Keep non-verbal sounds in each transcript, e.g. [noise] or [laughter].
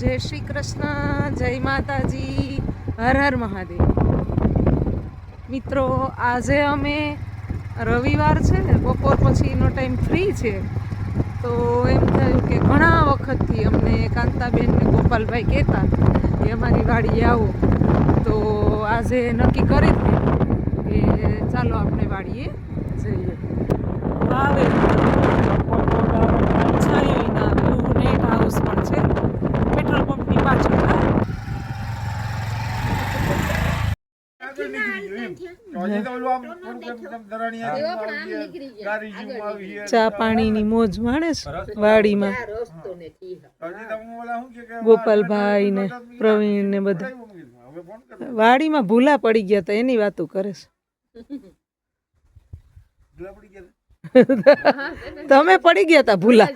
જય શ્રી કૃષ્ણ, જય માતાજી, હર હર મહાદેવ. મિત્રો, આજે અમે રવિવાર છે ને બપોર પછીનો ટાઈમ ફ્રી છે, તો એમ થયું કે ઘણા વખતથી અમને કાંતાબેન ને ગોપાલભાઈ કહેતા કે અમારી વાડીએ આવો. તો આજે નક્કી કરી કે ચાલો આપણે વાડીએ જઈએ. વાવે છાંયો ય ના આવે એવું નેટ હાઉસ પણ છે પેટ્રોલ પંપની પાછળ હા. આગળ નીકળી ગયું એમ. તો હજી તો ઓલું આમ થોડુંક એમ તેમ દરાણીયા જેવું આવી ગયા, ગારી જેવું આવી ગયા. ચા પાણીની મોજ માણે વાડીમાં ગોપાલભાઈ ને પ્રવીણ ને બધા. વાડીમાં ભૂલા પડી ગયા હતા એની વાતો કરે છે. તમે પડી ગયા હતા ભૂલા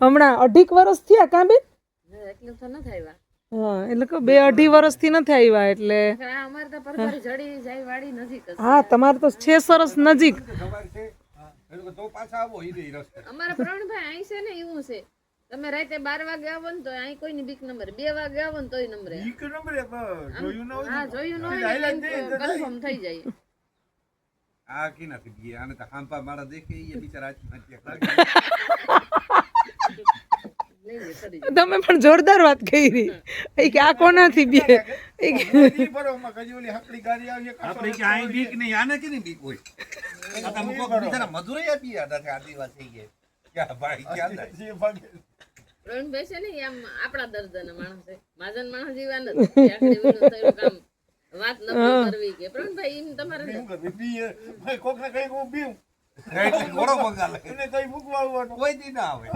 હમણાં અઢીક વર્ષ થયા કાં એટલું તો ન આવ્યા હા એટલે કે બે અઢી વર્ષથી નથી આવ્યા એટલે. અમારે તો પરભરી જડી જાય વાડી નજીક હા તમારે તો છે સરસ નજીક તમે રાતે બાર વાગે આવો ને તો અહીં કોઈ ની બીક નંબર બે વાગે આવો ને તોય નંબરે બીક નંબર હા જોયું ન હોય કન્ફર્મ થઈ જાય. [laughs] આ કી નથી ગયા આને તો હાંપા મારા દેખે એ બિચારા આત્મહત્યા કરી [laughs] તમે પણ જોરદાર વાત કરી. એ કે આ કોનાથી બે? એ કે ઈ બરોબર કજી ઓલી હકડી ગાડી આવી આપણે કે આઈ બીક નહીં આને કે નહીં બીક હોય? આ તો અમુક બિચારા મજૂરો આપી હતા કે આદિવાસી કે. ક્યાં ભાઈ ક્યાં જાય જે છે ને આમ આપણા દર્દના માણસ છે. માજન માણસ જેવા નથી. કામ. વાત ન કરવી કે. પ્રવીણભાઈ એમ તમારે શું કરવું? બીએ. ભાઈ કોકને કઈ હું બીઉં. ઘોડો મંગાલે એને કઈ મૂકવા આવવાનું. કોઈ દી ના આવે.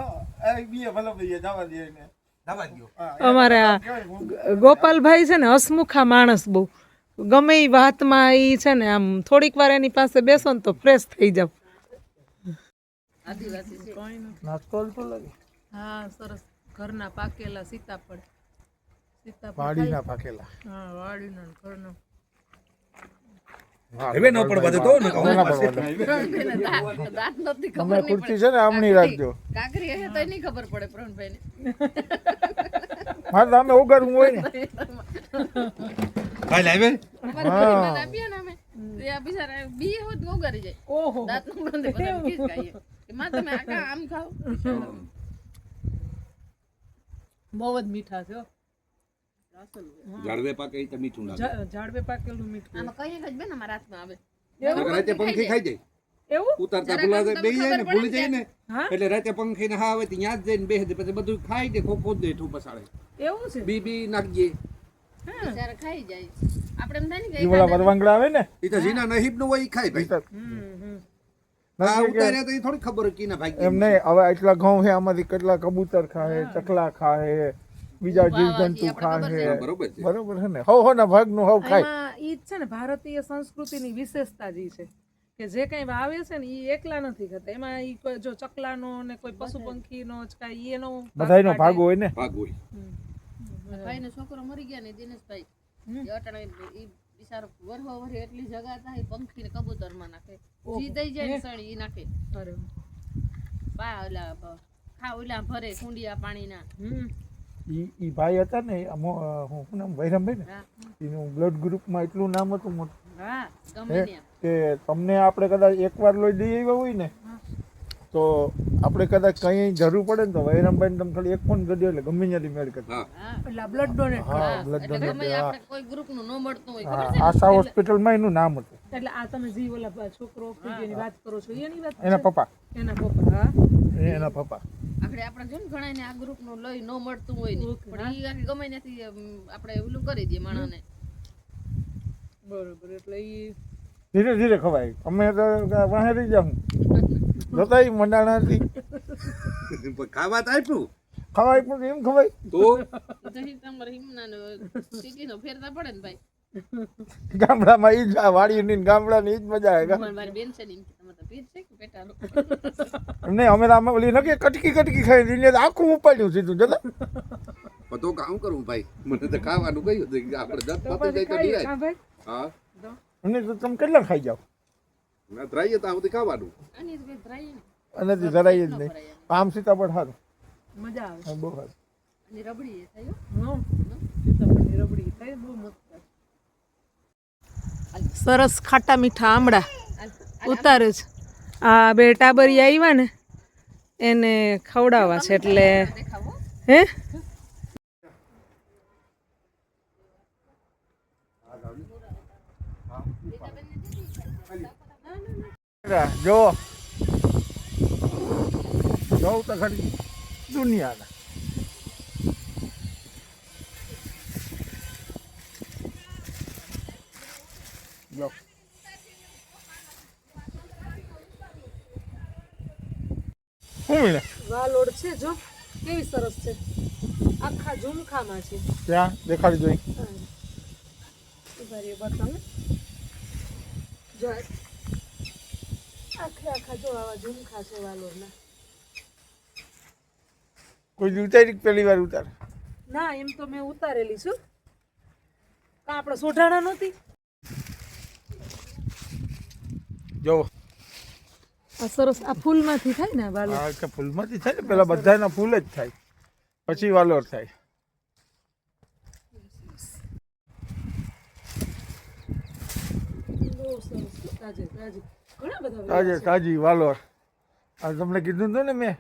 હા, એ બીએ ભલે ભાઈએ જવા દે એને. દવા દ્યો. હા, અમારે ગોપાલભાઈ છે ને હસમુખા માણસ બહુ. ગમે એ વાતમાં એ છે ને આમ થોડીક વાર એની પાસે બેસો ને તો ફ્રેશ થઈ જાવ. હા સરસ. ઘરના પાકેલા સીતાફળ. સીતાફળ વાડીના પાકેલા. હા વાડીના ને ઘરના હવે ન પડવા તો ને દાંત દાંત નથી ખબર તમે નહીં છે ને આમની રાખજો. કાકરી હે તો નહીં ખબર પડે પ્રવીણભાઈને. મારે સામે ઉગાડવું હોય ને. ભાઈ લાવે? હા. આપીએ ને અમે. તો બિચારા બી હોત તો ઉગાડી જાય. ઓહો. દાંતનું બંધ [laughs] બધા ખીચ ખાઈએ. કે માં તમે આકા આમ ખાઓ. બહુ જ મીઠા છે હો. પાકે ઈ તો મીઠું લાગે. ઝા- પાકેલું મીઠું? આમાં કઈ જ બેન અમારા હાથમાં આવે. નકર રાતે પંખી ખાઈ જાય. એવું? ઉતારતા ભૂલા જાય બેહી જાય ને ભૂલી જાય ને. એટલે રાતે પંખી ને હા આવે ત્યાં જ જઈને બેસે પછી બધું ખાઈ દે ખોખો દે ઠું પસાડે એવું છે? બી બી નાખજે. બિચારા ખાઈ જાય. આપણે એમ થાય ને કે ઓલા વરવાંગડા આવે ને? ઈ તો જીના નહીબનું હોય ખાય ભાઈ. હમ હમ. આ ઉતાર્યા તો ઈ થોડી ખબર એમ નહીં હવે એટલા ઘઉં છે આમાંથી કેટલા કબૂતર ખાય ચકલા ખાહે બીજા જીવજંતુ ખાહે બરોબર છે. બરોબર છે ને? હવ હવ ના ભાગનું હવ ખાય. ઈ છે ને ભારતીય સંસ્કૃતિની વિશેષતા જ છે. કે જે કઈ વાવે છે ને ઈ એકલા નથી ખાતા. એમાં ઈ જો ચકલાનો ને કોઈ પશુ પંખીનો જ કાંઈ એનો બધાયનો ભાગ હોય ને? ભાગ હોય. ભાઈ નો છોકરો મરી ગયા ને દિનેશભાઈ. એ અટાણે બિચારો વરહો વરહે એટલી જગા થાય પંખી ને કબૂતરમાં નાખે જી દઈ જાય ને સળી ઈ નાખે. અરે પા ઓલા ખા ઓલા ભરે કુંડિયા પાણીના. હમ. ઈ એ ભાઈ હતા ને હું શું નામ વૈરામભાઈ ને? એનું બ્લડ ગ્રુપમાં એટલું નામ હતું મોટું. કે તમને આપણે કદાચ એકવાર લોહી દઈ આવ્યા હોય ને તો આપણે કદાચ કંઈ જરૂર પડે ને તો વૈરામભાઈ તમે ખાલી એક ફોન કરી દો એટલે ગમે ત્યાંથી મેળ કરી હા. હા. એટલે બ્લડ ડોનેટ હા બ્લડ ડોનેટ કોઈ ગ્રુપનું ન મળતું હોય હા આશા હોસ્પિટલમાં એનું નામ હતું. એટલે આ તમે જી ઓલા છોકરો એની વાત કરો છો એની વાત એના પપ્પા. એના પપ્પા હા. એના પપ્પા. આપણે આપણે જો ને ઘણા ને આ ગ્રુપનું લઈ ન મળતું હોય ને. પણ ઈ આખી ગમે ત્યાંથી આપણે ઓલું કરી દઈએ માણસને બરોબર એટલે ઈ ધીરે ધીરે ખવાય. અમે તો વાહેરી જાઉં જોતા મંડાણાથી. પણ ખાવા તો આપ્યું. ખવાય પણ એમ ખવાય. તો? તો તમારે હિમના ફેરતા પડે ને ભાઈ. ગામડામાં ઈ જ આ વાડીની ગામડાની ઈ જ મજા આવે મારી બેન છે ને તમે તો પીર છે કે એમ નહીં અમે રામ ઓલી નકે કટકી કટકી ખાઈ તો આખું ઉપાડ્યું સીધું જલા પણ તો કામ કરું ભાઈ મને તો ખાવાનું કહ્યું હતું આપણે દસ પતી જાય તો નહીં હા અને તો તમે કેટલા ખાઈ જાઓ? ના ધરાઈએ તો આ બધું ખાવાનું. અને તો જરાય જ નહીં. આમ સીતાફળ સારું મજા આવે. બહુ સારું અને રબડી એ થયું હં. રબડી થાય બહુ મસ્ત. સરસ ખાટા મીઠા આમળા ઉતારે છે. આ બે ટાબરી આવ્યા ને એને ખવડાવવા છે એટલે હે? જો જો તો ખરી દુનિયાના. જો શું વાલોડ છે જો. કેવી સરસ છે. આખા ઝુમખામાં છે. ત્યાં દેખાડી જોઈ ઊભા બતાવું જો આખે આખા જો આવા ઝુમખા છે વાલોડના. કોઈ ઉતારી પહેલી વાર ઉતાર? ના એમ તો મેં ઉતારેલી છું. કા આપણે સોઢાણા નહોતી? જો. આ સરસ આ ફૂલમાંથી થાય ને વાલો આ કે ફૂલમાંથી થાય ને? પેલા બધાના ફૂલ જ થાય. પછી વાલોર થાય. તાજે તાજે. વાલોર. આ તમને કીધું હતું ને મેં?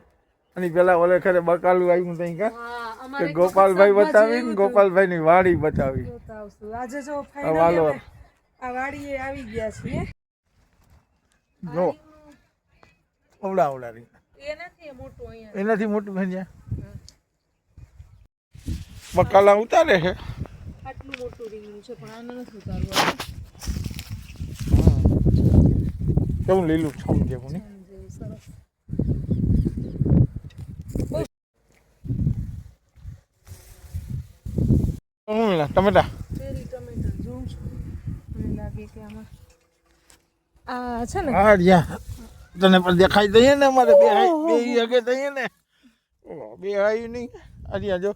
અને પેલા ઓલે ખરે બકાલું આવ્યું તઈ કા? કે ગોપાલભાઈ બતાવી ને ગોપાલભાઈ ની વાડી બતાવી. આજે જો વાલોર. આ વાડીએ આવી ગયા છીએ. જો. અવડા અવડા રહી એ નથી મોટું અહીંયા. એનાથી મોટું ભેંજ્યા બકાલા ઉતારે છે. આટલું મોટું રીંગણું છે પણ આને નથી ઉતારવું કેવું લીલું છમ જેવું જેવું સરસ. ટમેટા. ટમેટા જોઉં છું. મને લાગે કે આમાં આ છે ને? હા તને પણ દેખાઈ દઈએ ને અમારે. બે બે હગે દઈએ ને. બે હાઈ નહીં. આ જો.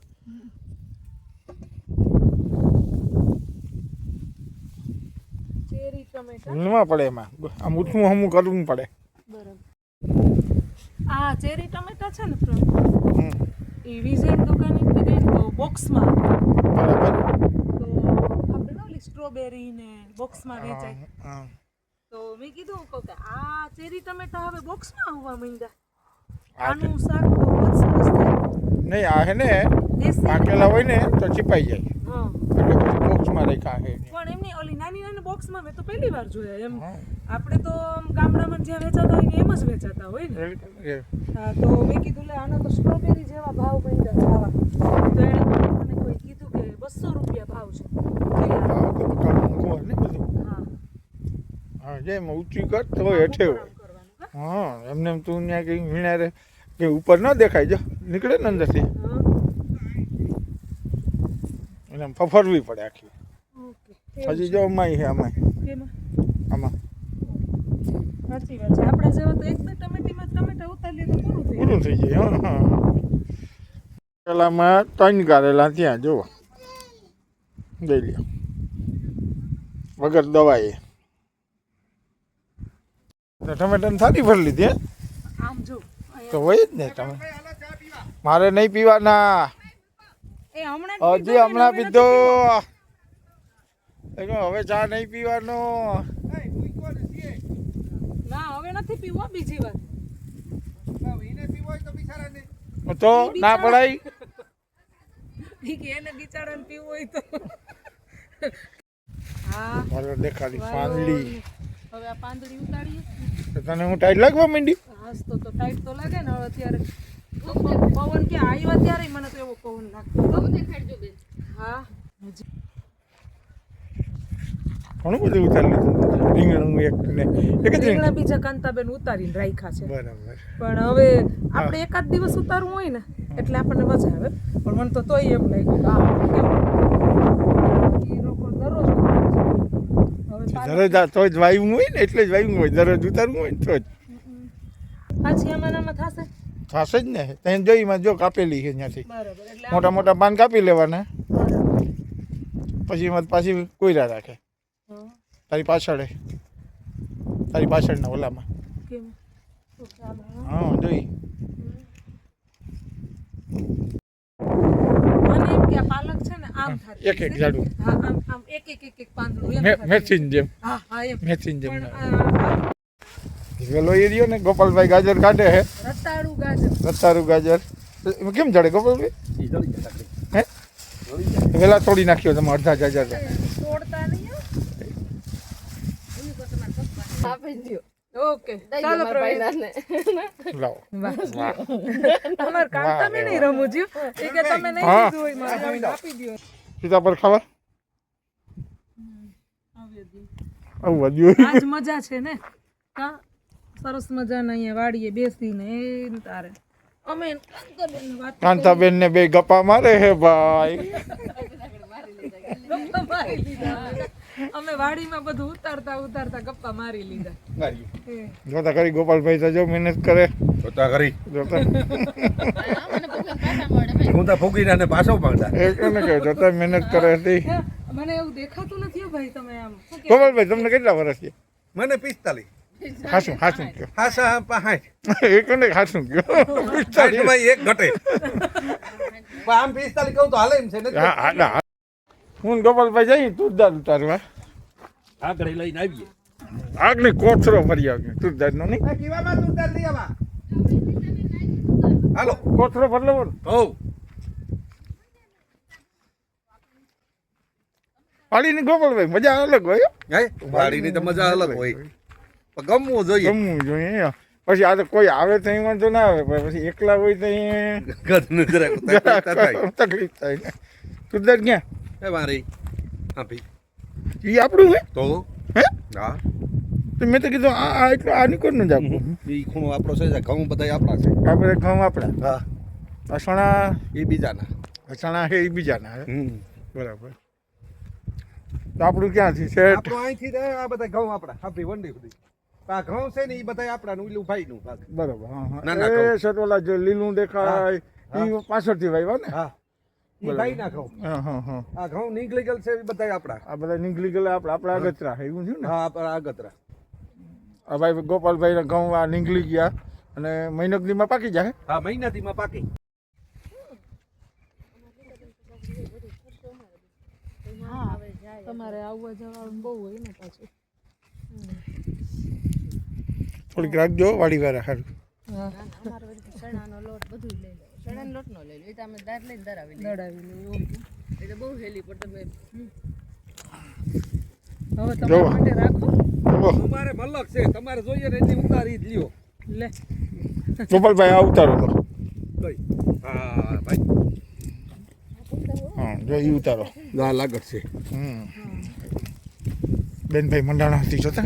ચેરી ટમેટા. પડે એમાં. આમ ઊંચું હમું કરવું પડે. બરાબર. આ ચેરી ટમેટા છે ને હમ, એ વિજય દુકાને કીધી તો બોક્સમાં. બરાબર. તો આપણે સ્ટ્રોબેરી ને બોક્સમાં વેચાય. તો મેં કીધું કહું કે આ ચેરી ટમેટા હવે બોક્સમાં આવવા માંડ્યા. આનું શાક બહુ સરસ થાય. નહીં આ હે ને પાકેલા હોય ને તો છીપાઈ જાય. એટલે પછી બોક્સમાં રાખ્યા છે પણ એમની ઓલી નાની નાની બોક્સમાં મેં તો પહેલી વાર જોયા એમ. આપણે તો ગામડામાં જ્યાં વેચાતા હોય એમ જ વેચાતા હોય ને. હા તો મેં કીધું લે આનો તો સ્ટ્રોબેરી જેવા ભાવ મળ્યા છે તો એણે મને કોઈ કીધું કે બસો રૂપિયા ભાવ છે. હા. હા જેમ ઊંચી કર તો હેઠે હોય. હા એમને એમ તું ત્યાં કંઈ વીણા રે કે ઉપર ન દેખાય જો નીકળે ને અંદરથી. એને ફફરવી પડે આખી. હજી જો અમાય છે આમાં આમાં. સાચી વાત છે. આપણા જેવા તો એક બે ટમેટીમાં ટમેટા ઉતારીએ તો પૂરું થઈ પૂરું થઈ જાય હા પેલામાં ત્રણ ગારેલા ત્યાં જુઓ દઈ લ્યો. વગર દવાએ. ટમેટાને સારી ભરી લીધી આમ જો તો હોય જ ને તમે. મારે નહીં પીવાના. હજી હમણાં પીધો. હવે ચા નહીં પીવાનો. ના હવે નથી પીવું બીજી વાર. તો ના પડાય એને બિચારાને પીવું હોય તો. હા દેખાડી વાલો. હવે આ પાંદડી ઉતાડીએ તો તને હું ટાઈટ લાગવા માંડી? હાસ તો તો ટાઈટ તો લાગે ને હવે અત્યારે પવન કે આવ્યો ત્યારે મને તો એવો પવન લાગતો. બહુ દેખાડજો બેન. હા. ઘણું બધું ઉતારી લીધું. રીંગણું એક ને એક જ રીંગણા. બીજા કાંતાબેન ઉતારીને રાખ્યા છે. બરાબર. પણ હવે આપણે એકાદ દિવસ ઉતારવું હોય ને એટલે આપણને મજા આવે. પણ મને તો તોય એમ લાગ્યું કે આ કેવું ઈ લોકો દરરોજ ઉતારે છે. આ તો જ વાયુ હોય ને એટલે જ વાયુ હોય. દરરોજ ઉતારવું હોય ને તો જ. પાછી થશે? થશે જ ને. ત્યાં જોઈમાં જો કાપેલી છે ત્યાંથી. મોટા મોટા પાન કાપી લેવાના. પછી એમાં પાછી કોયરા રાખે. તારી પાછળ તારી પાછળના ઓલામાં. હા. જોઈ. કે પાલક એક એક ઝાડુ હા આમ આમ એક એક એક એક પાંદડું એમ મે- થતી. મેથીન જેમ. હા હા એમ. મેથીન જેમ વેલો એરિયો ને ગોપાલભાઈ ગાજર કાઢે હે. રતાળું ગાજર. રતારું ગાજર. કેમ જડે ગોપાલભાઈ. હે? વેલા તોડી નાખ્યો તમે અડધા ગાજર તોડતા નહીં. ઓકે ચાલો મારા પ્રવીણ. ભાઈલાને. લાવો વાહ. વાહ. [laughs] કામ તમે રે નહીં રમુજ્યું એ કે તમે નહીં હા. હોય મારે આપી દ્યો સીતાફળ ખાવા આવું વધ્યું આજ મજા છે ને. કા? સરસ મજાના અહીંયા વાડીએ બેસીને એ તારે. અમે કાંતાબેન ને બે ગપ્પા મારે હે ભાઈ. ગપ્પા મારી લીધા. અમે વાડીમાં બધું ઉતારતા ઉતારતા ગપ્પા મારી લીધા. જોતા કરી ગોપાલભાઈ તો જો મહેનત કરે. જોતા કરી જોતા. હા, તો ફૂગીને અને પાછો માંગતા એ કોને કહે જોતા મહેનત કરે હતી. મને એવું દેખાતું નથી ભાઈ તમે આમ. ગોપાલભાઈ તમને કેટલા વર્ષ છે મને પિસ્તાલીસ. હાસું હાસું કયો હા પાંચ એ કોને હાસું કયો એક ઘટે. આમ પિસ્તાલીસ કહું તો હાલે એમ છે ને હા. હા હું ગોપાલભાઈ જઈ તુરદાર ઉતારવા આગળ લઈને આવીએ. આગની કોથરો ફરી આવ્યો તુરદાર નો નહીં? કીવામાં તું તાર લઈ આવા હાલો કોથરો ફરલો ને. હો પાડીની ગોપાલભાઈ મજા અલગ હોય હે. વાડીની તો મજા અલગ હોય. ગમવું જોઈએ. ગમવું જોઈએ પછી આ તો કોઈ આવે તો અહીં વાંધો ના આવે પછી એકલા હોય તો તકલીફ થાય. તુરદાર ક્યાં? એ મારી હા ભાઈ. એ આપણું હે? તો હે? હા? તો મેં તો કીધું આ આ એટલું આ નીકળનું જ આપવું? એ ખૂણો આપણો છે ઘઉં બધા આપણા છે. આપણે ઘઉં આપણા? હા. અસણા એ બીજાના. અસણા છે એ બીજાના હે? બરાબર. તો આપણું ક્યાંથી? છે આપણો અહીંથી આ બધા ઘઉં આપણા આપણી વંડી સુધી. આ ઘઉં છે ને એ બધા આપણા નું ભાઈ નું બરાબર હા ના, હા એ ઘઉં. જે લીલું દેખાય એ પાછળથી વાવ્યા ને? હા. ભાઈ ના ઘઉં. હા હા હા. આ ઘઉં નીકળી ગયેલ છે એ બધા આપણા. આ બધા નીકળી ગયેલા આપણે આપણા આગતરા એવું થયું ને? હા આપણા આગતરા. આ ભાઈ ગોપાલભાઈ ઘઉં આ નીકળી ગયા અને મહિનકદીમાં પાકી જાય? હા મહિનાથી માં પાકી. તમારે આવવા જવાનું બહુ હોય ને પાછું. થોડીક રાખજો વાડી વાળા સારું ચણાનો લોટ બધું લઈ લો. ચણાનો લોટ નો લઈ લો. એ તો અમે દાળ લઈને દરાવી દડાવી લઈએ ઓકે. એ તો બહુ હેલી પણ તમે હવે. તમારા માટે રાખો. તમારે મલક છે. તમારે જોઈએ ને એટલી ઉતારી જ લ્યો. લે. ગોપાલભાઈ આ ઉતારો તો. કઈ? હા ભાઈ. હા જો એ ઉતારો. લાગત છે. હમ. બેનભાઈ મંડાણા હતી જોતા?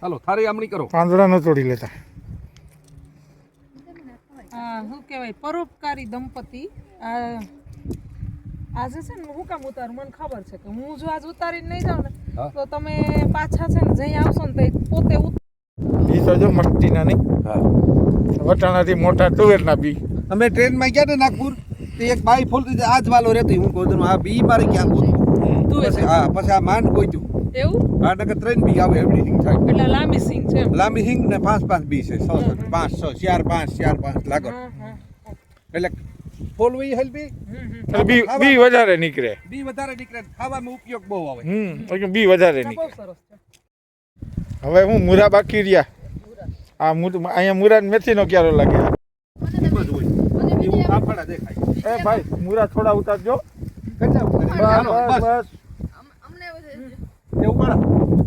હાલો થારી આમણી કરો. પાંદડા ન તોડી લેતા. શું કહેવાય પરોપકારી દંપતી. આ આજે છે ને હું કામ ઉતારું મને ખબર છે કે હું જો આજ ઉતારીને નહીં જાઉં ને તો તમે પાછા છે ને જઈ આવશો ને તો પોતે ઉત- એ તો જો મસ્તીના નહીં. હા. વટાણાથી મોટા તુવેરના બી. અમે ટ્રેનમાં ગયા ને નાગપુર તે એક બાઈ ફોલતી આજ આ જ વાલો રહેતી હું કહું આ બી મારે ક્યાં ગોતું તુવેર. પછી હા પછી આ માંડ ગોત્યું એવું? આ નકર ત્રણ બી આવે થાય. એટલે લાંબી સિંગ છે લાંબી હિંગ ને પાંચ પાંચ બી છે સો પાંચ છ ચાર પાંચ ચાર પાંચ હા. એટલે ફોલવી હમ. બી બી વધારે નીકળે. બી વધારે નીકળે ખાવામાં ઉપયોગ બહુ આવે. હમ બી વધારે નીકળે. સરસ હવે હું મુરા બાકી રહ્યા. આ મુર અહીંયા મુરા મેથીનો ક્યારો લાગે? બધું હોય. એવું કાફડા દેખાય. એ ભાઈ મુરા થોડા ઉતારજો. બસ. બસ બસ બસ અમ- અમને ઉપાડો.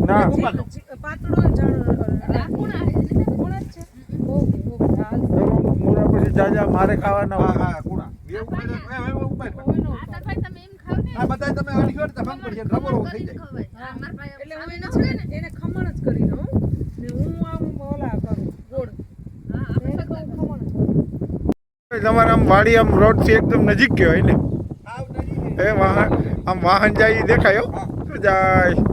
ના. પાતળો એમાં મુરા પછી જાજા મારે ખાવાના હા હા કુણા એ ઉપાડો. એ, એ, ઉપાડો. આ ભાઈ તમે એમ ખાવ ને. આ બધાય તમે અડી ગયો ને પડી જાય, રબરો થઈ જાય. ખવાય. હા, મારા ભાઈ એટલે હું એને હોય ને. એને ખમણ જ કરી દઉં ને હું આમ ઓલા કરું ગોળ. હા, આપણે એને સગા કહું ખમણ જ કરું તમારે આમ વાડી આમ રોડથી એકદમ નજીક કહેવાય ને. એ વાહન આમ વાહન જાય દેખાયો જાય.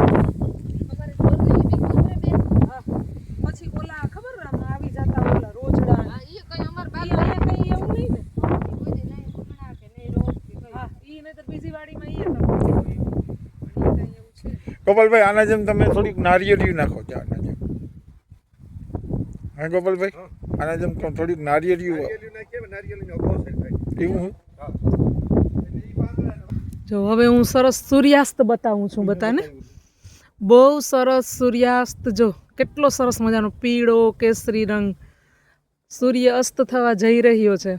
ગોપાલભાઈ આના જેમ તમે થોડીક નારિયેળિયું નાખો છો આના જેમ. હા ગોપાલભાઈ? આના જેમ થોડીક નારિયેળિયું એવું હું. જો હવે હું સરસ સૂર્યાસ્ત બતાવું છું બધાને. બહુ સરસ સૂર્યાસ્ત જો કેટલો સરસ મજાનો પીળો કેસરી રંગ સૂર્ય અસ્ત થવા જઈ રહ્યો છે.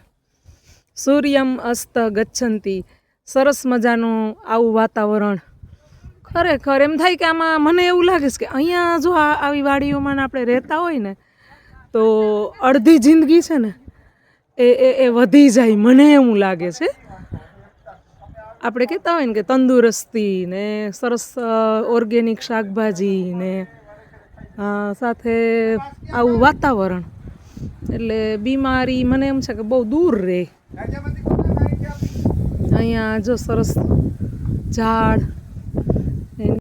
સૂર્યમ અસ્ત ગચ્છંતી. સરસ મજાનું આવું વાતાવરણ. ખરેખર એમ થાય કે આમાં મને એવું લાગે છે કે અહીંયા જો આવી વાડીઓમાં આપણે રહેતા હોય ને, તો અડધી જિંદગી છે ને, એ એ એ વધી જાય મને એવું લાગે છે. આપણે કહેતા હોય ને કે તંદુરસ્તી ને, સરસ ઓર્ગેનિક શાકભાજી ને સાથે આવું વાતાવરણ. એટલે બીમારી મને એમ છે કે બહુ દૂર રહે અહીંયા જો સરસ ઝાડ Yeah.